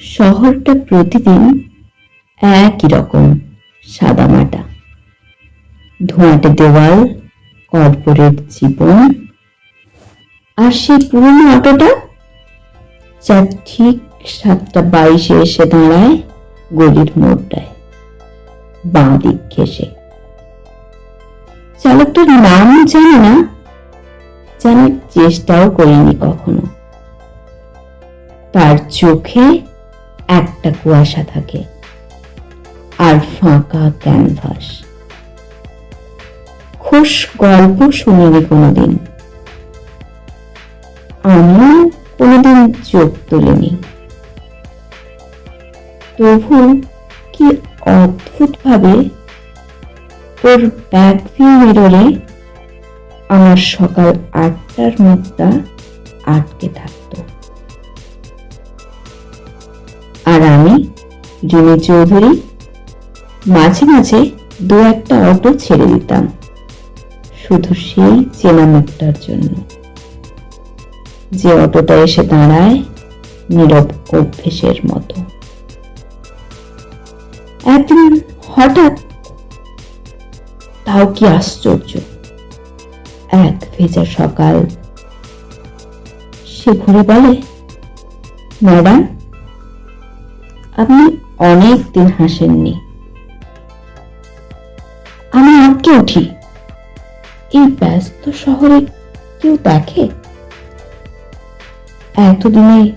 শহরটা প্রতিদিন একই রকম সাদামাটা ধোঁয়াটে দেওয়াল, কর্পোরেট জীবন। আর সেই পুরনো অটোটা যা ঠিক সাতটা বাইশে এসে দাঁড়ায় গলির মোড়টায়, বাঁ দিক ঘেসে চালকটার নাম জানি না, জানার চেষ্টাও করিনি কখনো। তার চোখে একটা কুয়াশা থাকে আর ফাঁকা ক্যানভাস। খোশ গল্প শুনিনি কোনোদিন। আমিও কোনোদিন চোখ তুলিনি। তবু কি অদ্ভুত ভাবে তোর ব্যাক ভিউ মিররে আমার সকাল আটটার মুখটা আটকে থাকতো আর আমি জুনি চৌধুরী মাঝে মাঝে দু একটা অটো ছেড়ে দিতাম। শুধু সেই চেনা মুখটার জন্য। যে অটোটা এসে দাঁড়ায় নীরব অভ্যেসের মতো। একদিন হঠাৎ তাও কি আশ্চর্য, এক ভেজা সকাল। সে ঘুরে বলে, ম্যাডাম আপনি অনেক দিন হাসেননি। আমি আটকে উঠি। এই ব্যস্ত শহরে কেউ দেখে? এতদিনে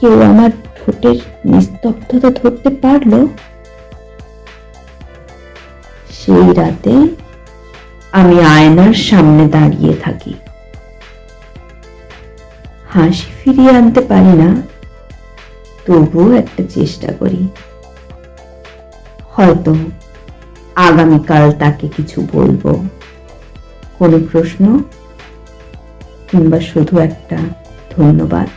কেউ আমার ঠোঁটের নিস্তব্ধতা ধরতে পারল? সেই রাতে আমি আয়নার সামনে দাঁড়িয়ে থাকি। হাসি ফিরিয়ে আনতে পারি না। তবুও একটা চেষ্টা করি। হয়তো আগামীকাল তাকে কিছু বলব। কোনো প্রশ্ন? কিংবা শুধু একটা ধন্যবাদ?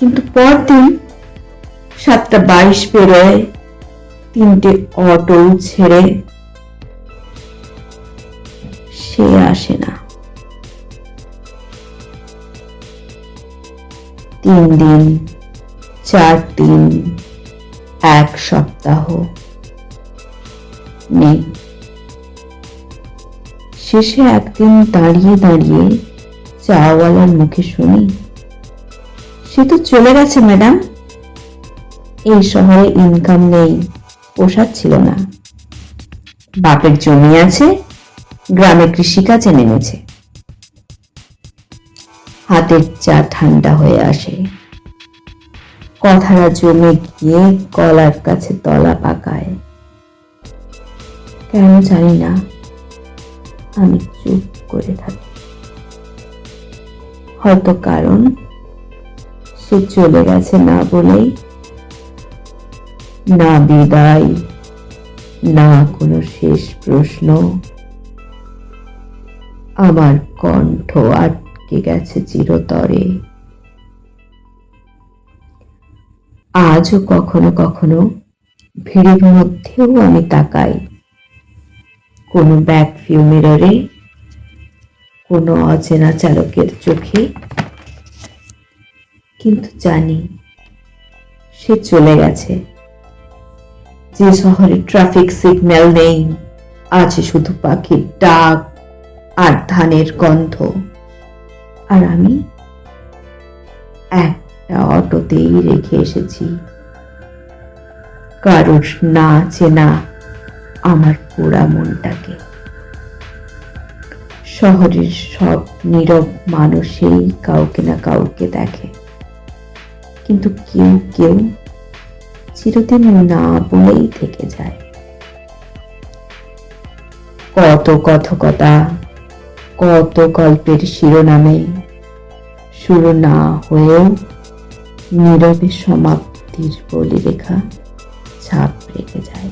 কিন্তু পরদিন সাতটা বাইশ বেরোয়, তিনটে অটো ছেড়ে সে আসে না। তিন দিন চার দিন এক সপ্তাহ। নেই। শেষে একদিন দাঁড়িয়ে দাঁড়িয়ে চাওয়ালার মুখে শুনি, সে তো চলে গেছে, ম্যাডাম। এই শহরে ইনকাম নেই পোষাচ্ছিল না। বাপের জমি আছে, গ্রামে কৃষিকাজে নেমেছে হাতের চা ঠান্ডা হয়ে আসে। কথাটা জমে গিয়ে গলার কাছে তলা পাকায়। কেন জানি না, আমি চুপ করে থাকি। হয়তো কারণ সে চলে গেছে না বলেই, না বিদায়, না কোনো শেষ প্রশ্ন। আমার কণ্ঠ আটকে গেছে চিরতরে। আজও কখনো কখনো ভিড়ের মধ্যেও আমি তাকাই। কোনো ব্যাক ভিউ মিররে কোনো অচেনা চালকের চোখে। কিন্তু জানি, সে চলে গেছে। যে শহরে ট্রাফিক সিগন্যাল নেই, আছে শুধু পাখির ডাক আর ধানের গন্ধ। আর আমি একটা অটোতেই রেখে এসেছি। কারোর না চেনা আমার পোড়া মনটাকে। শহরের সব নীরব মানুষেই কাউকে না কাউকে দেখে। কিন্তু কেউ কেউ চিরদিন না বলেই থেকে যায়। কত কথকতা কত গল্পের শিরোনামে শুরু না হয়েও নীরবে সমাপ্তির বলি রেখা ছাপ রেখে যায়।